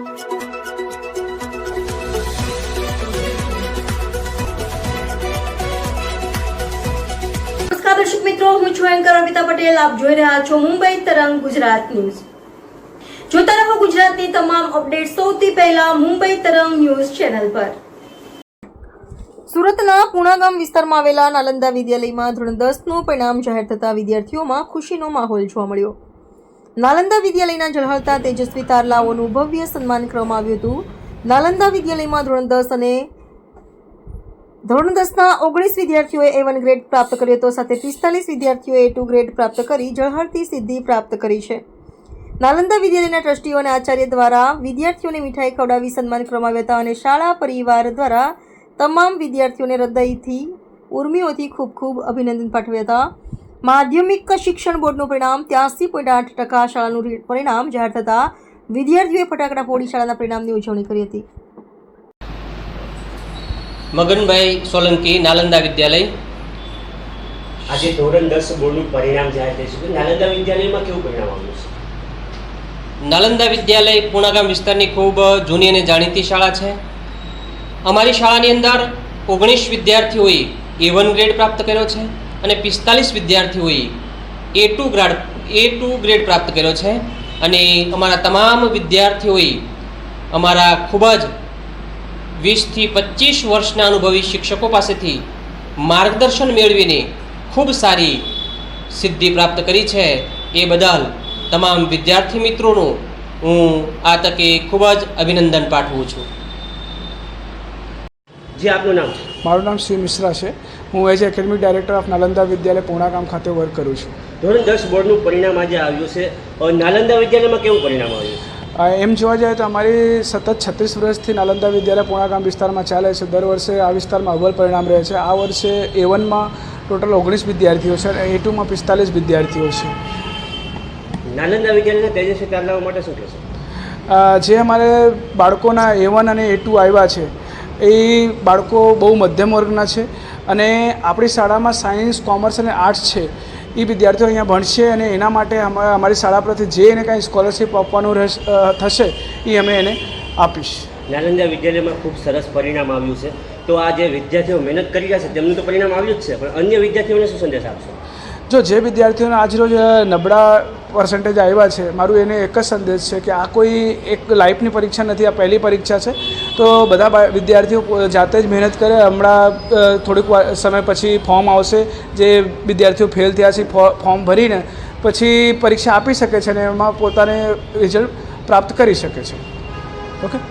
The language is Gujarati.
દર્શક મિત્રો, હું છું એન્કર અમિતા પટેલ. આપ જોઈ રહ્યા છો મુંબઈ તરંગ ગુજરાત ન્યૂઝ. જોતા રહો ગુજરાતની તમામ અપડેટ સૌથી પહેલા મુંબઈ તરંગ ન્યૂઝ ચેનલ પર. સુરતના પુણાગામ વિસ્તારમાં આવેલા નાલંદા વિદ્યાલયમાં ધોરણ દસનું પરિણામ જાહેર થતા વિદ્યાર્થીઓમાં ખુશીનો માહોલ જોવા મળ્યો. નાલંદા વિદ્યાલયના ઝળહળતા તેજસ્વી તારલાઓનું ભવ્ય સન્માન કરવામાં આવ્યું હતું. નાલંદા વિદ્યાલયમાં ધોરણ દસ અને ધોરણ દસના ઓગણીસ વિદ્યાર્થીઓએ એ વન ગ્રેડ પ્રાપ્ત કર્યો હતો. સાથે પિસ્તાલીસ વિદ્યાર્થીઓએ ટુ ગ્રેડ પ્રાપ્ત કરી ઝળહળતી સિદ્ધિ પ્રાપ્ત કરી છે. નાલંદા વિદ્યાલયના ટ્રસ્ટીઓ અને આચાર્ય દ્વારા વિદ્યાર્થીઓને મીઠાઈ ખવડાવી સન્માન કરવામાં આવ્યા હતા અને શાળા પરિવાર દ્વારા તમામ વિદ્યાર્થીઓને હૃદયથી, ઉર્મિઓથી ખૂબ ખૂબ અભિનંદન પાઠવ્યા હતા. માધ્યમિક શિક્ષણ બોર્ડનું પરિણામ ત્યાસી પોઈન્ટ આઠ ટકા શાળાનું પરિણામ જાહેર થતાં વિદ્યાર્થીઓએ ફટાકડા ફોડી શાળાના પરિણામની ઉજવણી કરી હતી. મગનભાઈ સોલંકી નાલંદા વિદ્યાલય. આજે ધોરણ દસ બોર્ડનું પરિણામ જાહેર થઈ ચૂક્યું નાલંદા વિદ્યાલયમાં કેવું પરિણામ આવ્યું છે? નાલંદા વિદ્યાલય પૂર્ણાગામ વિસ્તારની ખૂબ જૂની અને જાણીતી શાળા છે. અમારી શાળાની અંદર ઓગણીસ વિદ્યાર્થીઓએ એ વન ગ્રેડ પ્રાપ્ત કર્યો છે. અને પિસ્તાલીસ વિદ્યાર્થીઓએ A two grade A two grade પ્રાપ્ત કર્યો છે. અને અમારા તમામ વિદ્યાર્થીઓએ અમારા ખૂબ જ વીસથી પચીસ વર્ષના અનુભવી શિક્ષકો પાસેથી માર્ગદર્શન મેળવીને ખૂબ સારી સિદ્ધિ પ્રાપ્ત કરી છે. એ બદલ તમામ વિદ્યાર્થી મિત્રોનું હું આ તકે ખૂબ જ અભિનંદન પાઠવું છું. જે આપનું નામ? છે મારું નામ શિવ મિશ્રા છે. હું as academic director of Nalanda Vidyalaya Purnagam ખાતે વર્ક કરું છું. ધોરણ દસ બોર્ડનું પરિણામ આજે આવ્યું છે. નાલંદા વિદ્યાલયમાં કેવું પરિણામ આવ્યું? એમ જોવા જાય તો અમારી સતત છત્રીસ વર્ષથી નાલંદા વિદ્યાલય પૂર્ણાગામ વિસ્તારમાં ચાલે છે. દર વર્ષે આ વિસ્તારમાં અવ્વલ પરિણામ રહે છે. આ વર્ષે એ વનમાં ટોટલ ઓગણીસ વિદ્યાર્થીઓ છે અને એ ટુમાં પિસ્તાલીસ વિદ્યાર્થીઓ છે. નાલંદા વિદ્યાલયના તેજસ્વી તારલાઓ માટે શું કહેશો? જે અમારે બાળકોના એ વન અને એ ટુ આવ્યા છે એ બાળકો બહુ મધ્યમ વર્ગના છે અને આપણી શાળામાં સાયન્સ, કોમર્સ અને આર્ટ્સ છે. એ વિદ્યાર્થીઓ અહીંયા ભણશે અને એના માટે અમા- અમારી શાળા પરથી જે એને કાંઈ સ્કોલરશિપ આપવાનું થશે એ અમે એને આપીશ. નાલંદા વિદ્યાલયમાં ખૂબ સરસ પરિણામ આવ્યું છે. તો આ જે વિદ્યાર્થીઓ મહેનત કરી રહ્યા છે, તેમનું તો પરિણામ આવ્યું જ છે, પણ અન્ય વિદ્યાર્થીઓને શું સંદેશ આપશો? જો જે વિદ્યાર્થીઓને આજરોજ નબળા પર્સન્ટેજ આવ્યા છે, મારું એને એક જ સંદેશ છે કે આ કોઈ એક લાઈફની પરીક્ષા નથી, આ પહેલી પરીક્ષા છે. તો બધા વિદ્યાર્થીઓ જાતે જ મહેનત કરે, હમણાં થોડીક સમય પછી ફોર્મ આવશે, જે વિદ્યાર્થીઓ ફેલ થયા છે ફોર્મ ભરીને પછી પરીક્ષા આપી શકે છે અને એમાં પોતાને રિઝલ્ટ પ્રાપ્ત કરી શકે છે. ઓકે?